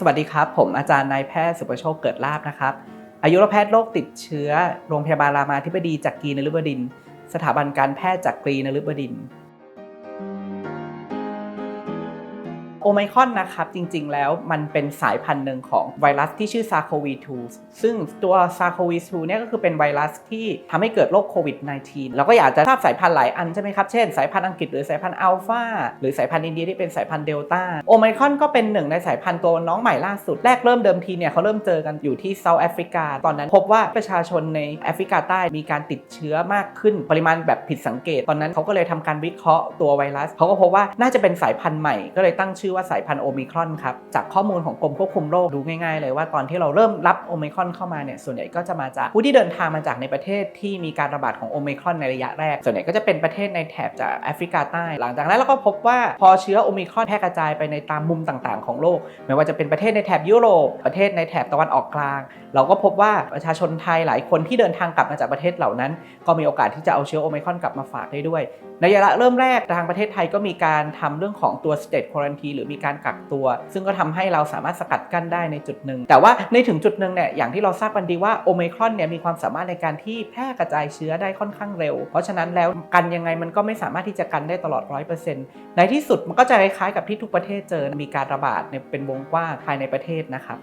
สวัสดีครับ ผมอาจารย์นายแพทย์สุประโชคเกิดลาบนะครับ อายุรแพทย์โรคติดเชื้อ โรงพยาบาลรามาธิบดีจากกรีนฤบดิน สถาบันการแพทย์จากกรีนฤบดิน โอไมคอนนะครับ จริงๆ แล้วมันเป็นสายพันธุ์หนึ่งของไวรัสที่ชื่อ SARS-CoV-2 ซึ่งตัว SARS-CoV-2 เนี่ยก็คือเป็นไวรัสที่ทำให้เกิดโรคโควิด -19 เราก็อยากจะทราบสายพันธุ์หลายอันใช่ไหมครับ เช่นสายพันธุ์อังกฤษหรือสายพันธุ์อัลฟาหรือสายพันธุ์อินเดียที่เป็นสายพันธุ์เดลต้าโอไมคอนก็เป็นหนึ่งในสายพันธุ์ตัวน้องใหม่ล่าสุดแรกเริ่มเดิมทีเนี่ยเขาเริ่มเจอกันอยู่ที่เซาท์แอฟริกาตอนนั้น พบว่าประชาชนในแอฟริกาใต้มีการติดเชื้อมากขึ้นปริมาณแบบผิดสังเกต ตอนนั้นเขาก็เลยทำการวิเคราะห์ตัวไวรัสเขาก็พบว่าน่าจะเป็นสายพันธุ์ใหม่ก็เลยตั้งชื่อื่อว่าสายพันธุ์โอมิครอนครับ จากข้อมูลของกรมควบคุมโรคดูง่ายๆเลยว่าตอนที่เราเริ่มรับโอมิครอนเข้ามาเนี่ยส่วนใหญ่ก็จะมาจากผู้ที่เดินทางมาจากในประเทศที่มีการระบาดของโอมิครอนในระยะแรก ส่วนใหญ่ก็จะเป็นประเทศในแถบจากแอฟริกาใต้ หลังจากนั้นเราก็พบว่าพอเชื้อโอมิครอนแพร่กระจายไปในตามมุมต่างๆ ของโลก ไม่ว่าจะเป็นประเทศในแถบยุโรปประเทศในแถบตะวันออกกลาง เราก็พบว่าประชาชนไทยหลายคนที่เดินทางกลับมาจากประเทศเหล่านั้น ก็มีโอกาสที่จะเอาเชื้อโอมิครอนกลับมาฝากได้ด้วย ในระยะเริ่มแรกทางประเทศไทยก็มีการทำเรื่องของตัว state quarantine หรือมีการกักตัว ซึ่งก็ทำให้เราสามารถสกัดกั้นได้ในจุดหนึ่ง แต่ว่าในถึงจุดหนึ่งเนี่ยอย่างที่เราทราบกันดีว่าโอมิครอนเนี่ยมีความสามารถในการที่แพร่กระจายเชื้อได้ค่อนข้างเร็ว เพราะฉะนั้นแล้วกันยังไงมันก็ไม่สามารถที่จะกันได้ตลอด 100%ในที่สุดมันก็จะคล้ายๆกับที่ทุกประเทศเจอมีการระบาดในเป็นวงกว้างภายในประเทศนะครับ